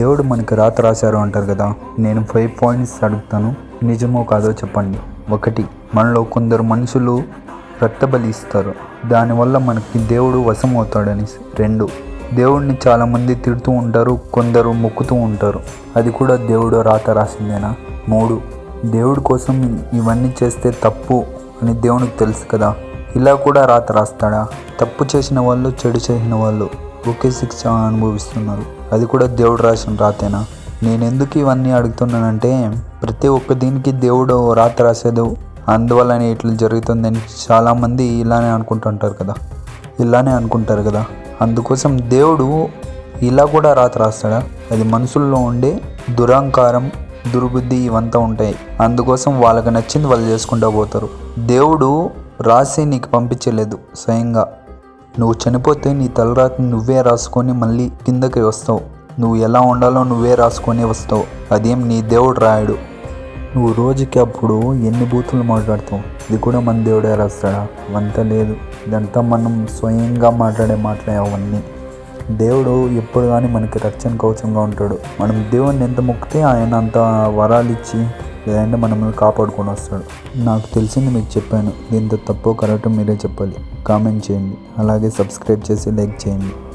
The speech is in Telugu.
దేవుడు మనకి రాత రాశారు అంటారు కదా నేను ఫైవ్ పాయింట్స్ అడుగుతాను. నిజమో కాదో చెప్పండి. ఒకటి మనలో కొందరు మనుషులు రక్తబలి ఇస్తారు. దానివల్ల మనకి దేవుడు వశం అవుతాడని రెండు దేవుడిని చాలామంది తిడుతూ ఉంటారు కొందరు మొక్కుతూ ఉంటారు. అది కూడా దేవుడు రాత రాసిందేనా? మూడు దేవుడి కోసం ఇవన్నీ చేస్తే తప్పు అని దేవునికి తెలుసు కదా. ఇలా కూడా రాత రాస్తాడా? తప్పు చేసిన వాళ్ళు చెడు చేసిన వాళ్ళు ఒకే శిక్ష అనుభవిస్తున్నారు. అది కూడా దేవుడు రాసిన రాతేనా? నేను ఎందుకు ఇవన్నీ అడుగుతున్నానంటే ప్రతి ఒక్క దీనికి దేవుడు రాత రాసేదు. అందువల్లనే ఇట్లా జరుగుతుందని చాలామంది ఇలానే అనుకుంటుంటారు కదా. ఇలానే అనుకుంటారు కదా. అందుకోసం దేవుడు ఇలా కూడా రాత రాస్తాడా? అది మనుషుల్లో ఉండే దురహంకారం దుర్బుద్ధి ఇవంతా ఉంటాయి. అందుకోసం వాళ్ళకి నచ్చింది వాళ్ళు చేసుకుంటూ పోతారు. దేవుడు రాసి నీకు పంపించలేదు స్వయంగా. నువ్వు చనిపోతే నీ తలరాత్రి నువ్వే రాసుకొని మళ్ళీ కిందకి వస్తావు. నువ్వు ఎలా ఉండాలో నువ్వే రాసుకొని వస్తావు. అదేం నీ దేవుడు రాయడు. నువ్వు రోజుకి అప్పుడు ఎన్ని బూతులు మాట్లాడతావు? ఇది కూడా మన దేవుడే రాస్తాడా? అంతా లేదు. ఇదంతా మనం స్వయంగా మాట్లాడే మాటలే అవన్నీ. దేవుడు ఎప్పుడు కానీ మనకి రక్షణ కవచంగా ఉంటాడు. మనం దేవుడిని ఎంత మొక్కితే ఆయన అంత వరాలు ఇచ్చి లేదంటే మనల్ని కాపాడుకొని వస్తాడు. నాకు తెలిసింది మీకు చెప్పాను. దీంతో తప్పు కరెక్ట్ మీరే చెప్పాలి. కామెంట్ చేయండి. అలాగే సబ్స్క్రైబ్ చేసి లైక్ చేయండి.